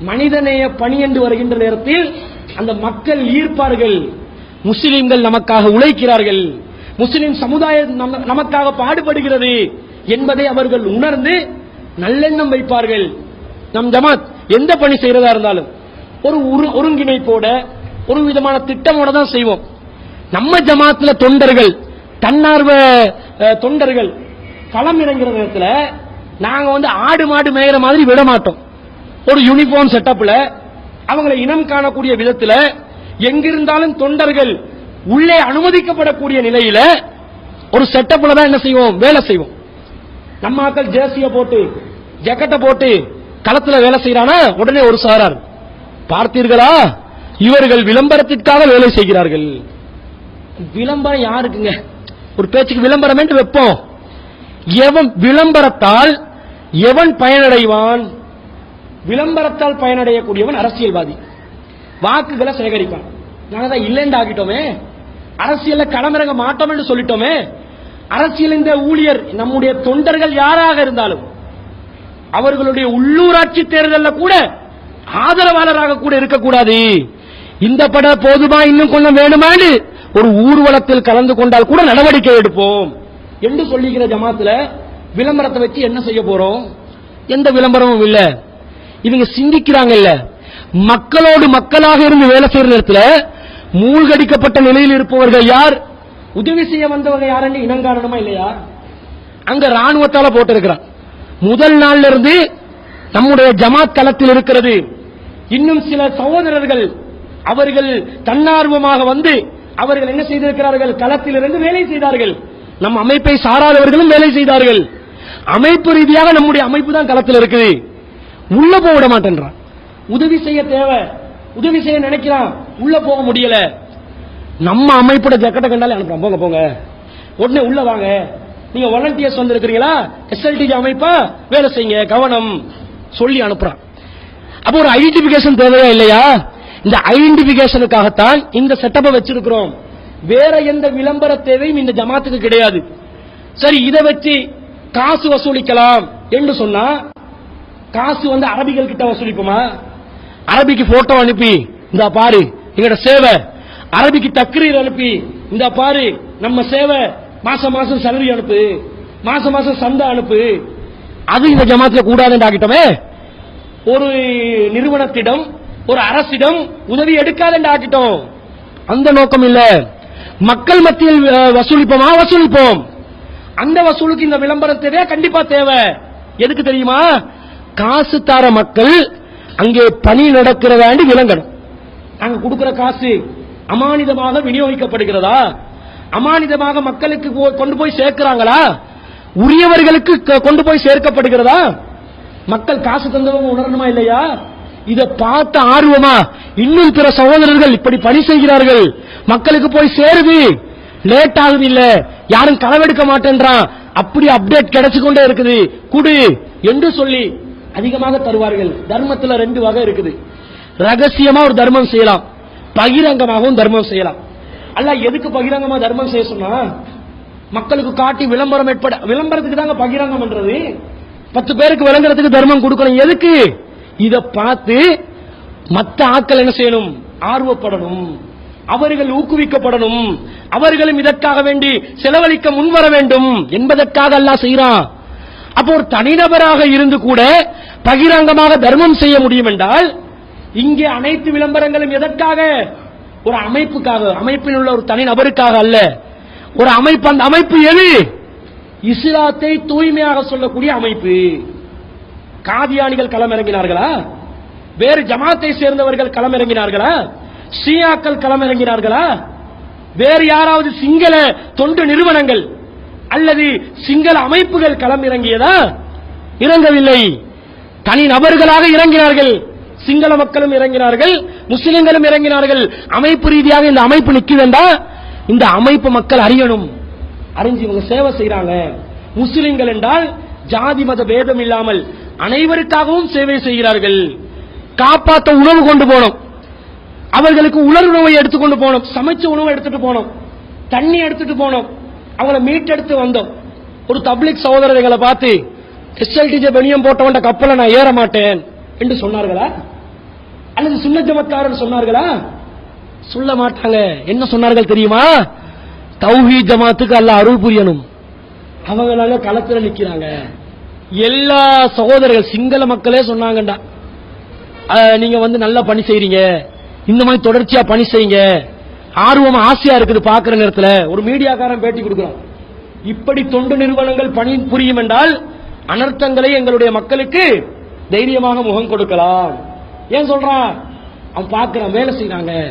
மனிதநேய பணி என்று வருகின்ற நேரத்தில் அந்த மக்கள் ஈர்ப்பார்கள். முஸ்லிம்கள் நமக்காக உழைக்கிறார்கள். முஸ்லிம் சமுதாயம் நம்ம- நமக்காக பாடுபடுகிறது என்பதை அவர்கள் உணர்ந்து நல்லெண்ணம் வைப்பார்கள். நம் ஜமாத் எந்த பணி செய்யறதா இருந்தாலும் ஒரு ஒரு- ஒருங்கிணைப்போட ஒரு விதமான திட்டமோட தான் செய்வோம். நம்ம ஜமாத்துல தொண்டர்கள் தன்னார்வ தொண்டர்கள் களம் இறங்குற நேரத்தில் நாங்க வந்து ஆடு மாடு மேய்கிற மாதிரி விட மாட்டோம் ஒரு யூனிஃபார்ம் செட்டப்ல அவங்களை இனம் காணக்கூடிய விதத்துல எங்கிருந்தாலும் தொண்டர்கள் உள்ளே அனுமதிக்கப்படக்கூடிய நிலையில ஒரு செட்டப்ல தான் என்ன செய்வோம்? வேலை செய்வோம். நம்ம ஆக்கள் ஜேர்சிய போட்டு ஜக்கெட்டை போட்டு களத்துல வேலை செய்யறானா உடனே ஒரு சாரார் பார்த்தீர்களா? இவர்கள் விளம்பரத்திற்காக வேலை செய்கிறார்கள். விளம்பரம் யாருக்குங்க? ஒரு பேச்சுக்கு விளம்பரம் என்று வைப்போம். எவன் விளம்பரத்தால் எவன் பயனடைவான்? விளம்பரத்தால் பயனடையக்கூடியவன் அரசியல்வாதி. வாக்குகளை சேகரிப்பான். நாங்க தான் இல்லைன்னு ஆகிட்டோமே. அரசியல்ல களமிறங்க மாட்டோம் என்று சொல்லிட்டோமே. அரசியல் இந்த ஊழியர் நம்முடைய தொண்டர்கள் யாராக இருந்தாலும் அவர்களுடைய உள்ளூராட்சி தேர்தலில் கூட ஆதரவாளராக கூட இருக்கக்கூடாது. இந்த பட போதுமா இன்னும் கொஞ்சம் வேணுமான்னு ஒரு ஊர்வலத்தில் கலந்து கொண்டால் கூட நடவடிக்கை எடுப்போம் என்று சொல்லிக்கிற ஜமாத்துல விளம்பரத்தை வச்சு என்ன செய்ய போறோம்? எந்த விளம்பரமும் இல்லை. இவங்க சிந்திக்கிறாங்கல்ல. மக்களோடு மக்களாக இருந்து வேலை செய்யற நேரத்தில் மூழ்கடிக்கப்பட்ட நிலையில் இருப்பவர்கள் யார்? உதவி செய்ய வந்தவங்க யாருன்னு இனங்காரணமா இல்லையா? அங்க ராணுவத்தால போட்டிருக்கிறான். முதல் நாள்ல இருந்து நம்முடைய ஜமாத் களத்தில் இருக்கிறது. இன்னும் சில சகோதரர்கள் அவர்கள் தன்னார்வமாக வந்து அவர்கள் என்ன செய்திருக்கிறார்கள்? களத்தில் இருந்து வேலை செய்தார்கள். நம் அமைப்பை சாராதவர்களும் வேலை செய்தார்கள். அமைப்பு ரீதியாக நம்முடைய அமைப்பு தான் களத்தில் இருக்குது. உள்ள போக விட மாட்டேன்றான். உதவி செய்ய தேவை. உதவி செய்ய நினைக்கிறான். உள்ள போக முடியல. நம்ம அமைப்போட ஜக்கெட்டை கண்டாலே அனுப்புறோம் போங்க போங்க. உடனே உள்ள வாங்க. நீங்க வாலண்டியர்ஸ் வந்திருக்கிறீங்களா? எஸ்எல்டி அமைப்பா? வேலை செய்யுங்க. கவனம். சொல்லி அனுப்புறான். அப்போ ஒரு ஐடென்டிபிகேஷன் தேவையா இல்லையா? இந்த ஐடென்டிபிகேஷனுக்காகத்தான் இந்த செட்டப்பை வச்சிருக்கிறோம். வேற எந்த விளம்பர தேவையும் இந்த ஜமாத்துக்கு கிடையாது. சரி இதை வச்சு காசு வசூலிக்கலாம் என்று சொன்னா காசு வந்து அரபிகள் கிட்ட வசூலிப்போமா? அரபிக்கு போட்டோ அனுப்பி இந்த பாரு எங்கட சேவை. அரபிக்கு தக்ரீர் அனுப்பி இந்த பாரு நம்ம சேவை மாசம் மாசம் சலரி அனுப்பு மாசம் மாசம் சந்தா அனுப்பு. அது இந்த ஜமாத்துல கூடாதுன்னு ஒரு நிறுவனத்திடம் ஒரு அரசிடம் உதவி எடுக்காதென்று ஆக்கிட்டோம். அந்த நோக்கம் இல்ல. மக்கள் மத்தியில் வசூலிப்போமா? வசூலிப்போம். அந்த வசூலுக்கு இந்த விளம்பரம் தேவையா கண்டிப்பா தேவை. எதுக்கு தெரியுமா? காசு தார மக்கள் அங்கே பணி நடக்கிறதாண்டி விளங்கணும். நாங்க கொடுக்கிற காசு அமானிதமாக விநியோகிக்கப்படுகிறதா? அமானிதமாக மக்களுக்கு போ- கொண்டு போய் சேர்க்கிறாங்களா? உரியவர்களுக்கு க- கொண்டு போய் சேர்க்கப்படுகிறதா? மக்கள் காசு தந்தவங்க உணரணுமா இல்லையா? இதை பார்த்த ஆர்வமா இன்னும் பிற சகோதரர்கள் இப்படி பணி செய்கிறார்கள். மக்களுக்கு போய் சேருது. லேட் ஆகுது இல்ல. யாரும் களவெடுக்க மாட்டேன்றான். அப்படி அப்டேட் கிடைச்சு கொண்டே இருக்குது. குடு என்று சொல்லி அதிகமாக தருவார்கள். தர்மத்துல ரெண்டு வகை இருக்குது. ரகசியமா ஒரு தர்மம் செய்யலாம். பகிரங்கமாகவும் தர்மம் செய்யலாம். அல்ல எதுக்கு பகிரங்கமா தர்மம் செய்ய சொன்னா மக்களுக்கு காட்டி விளம்பரம் ஏற்பட விளம்பரத்துக்கு தாங்க பகிரங்கம் என்றது பத்து பேருக்கு விளங்குறதுக்கு தர்மம் கொடுக்கணும். எதுக்கு? இத பார்த்து மத்த ஆட்கள் என்ன செய்யணும்? ஆர்வப்படணும். அவர்கள் ஊக்குவிக்கப்படணும். அவர்களும் இதற்காக வேண்டி செலவழிக்க முன்வர வேண்டும். என்பதற்காக அல்ல செய்கிறான் அப்போ ஒரு தனிநபராக இருந்து கூட பகிரங்கமாக தர்மம் செய்ய முடியும் என்றால் இங்கே அனைத்து விளம்பரங்களும் எதற்காக? ஒரு அமைப்புக்காக. அமைப்பில் உள்ள ஒரு தனி நபருக்காக அல்ல. ஒரு அமைப்பு அந்த அமைப்பு எது? இஸ்லாத்தை தூய்மையாக சொல்லக்கூடிய அமைப்பு. காதியானிகள் களமிறங்கினார்களா? வேறு ஜமாத்தை சேர்ந்தவர்கள் களமிறங்கினார்களா? ஷியாக்கள் களமிறங்கினார்களா? வேறு யாராவது சிங்கள தொண்டு நிறுவனங்கள் அல்லது சிங்கள அமைப்புகள் களம் இறங்கியதா இறங்கவில்லை. தனி நபர்களாக இறங்கினார்கள். சிங்கள மக்களும் இறங்கினார்கள். முஸ்லிம்களும் இறங்கினார்கள். அமைப்பு ரீதியாக இந்த அமைப்பு நிக்குதுண்டா இந்த அமைப்பு மக்கள் அறியணும். அறிஞ்சு இவங்க சேவை செய்யறாங்க முஸ்லிம்கள் என்றால் ஜாதி மத பேதம் இல்லாமல் அனைவருக்காகவும் சேவை செய்கிறார்கள். காப்பாற்ற உணவு கொண்டு போனோம். அவர்களுக்கு உலர் உணவை எடுத்துக்கொண்டு போனோம். சமைச்ச உணவை எடுத்துட்டு போனோம். தண்ணி எடுத்துட்டு போனோம். அவங்கள மீட்டெடுத்து வந்தோம். ஒரு தப்லிக் சகோதரர்களை பார்த்து எஸ்எல்டிஜே வெளியம் போட்டவன் கப்பலை நான் ஏற மாட்டேன் என்று சொன்னார்களா? அல்லது சுண்ண ஜமாத்காரர் சொன்னார்களா? சொல்ல மாட்டாங்க. என்ன சொன்னார்கள் தெரியுமா? தௌஹி ஜமாத்துக்கு அல்ல அருள் புரியணும். அவங்களால களத்துல நிக்கிறாங்க. எல்லா சகோதரர்கள் சிங்கள மக்களே சொன்னாங்கடா நீங்க வந்து நல்லா பணி செய்றீங்க. இந்த மாதிரி தொடர்ச்சியா பணி செய்யுங்க ஆர்வம் ஆசையா இருக்குது பாக்குற நேரத்தில். ஒரு மீடியாக்காரன் பேட்டி கொடுக்கிறான். இப்படி தொண்டு நிறுவனங்கள் பணி புரியும் என்றால் அனர்த்தங்களை எங்களுடைய மக்களுக்கு தைரியமாக முகம் கொடுக்கலாம். ஏன் சொல்றான்? அவன் பார்க்கிறான் வேலை செய்யறாங்க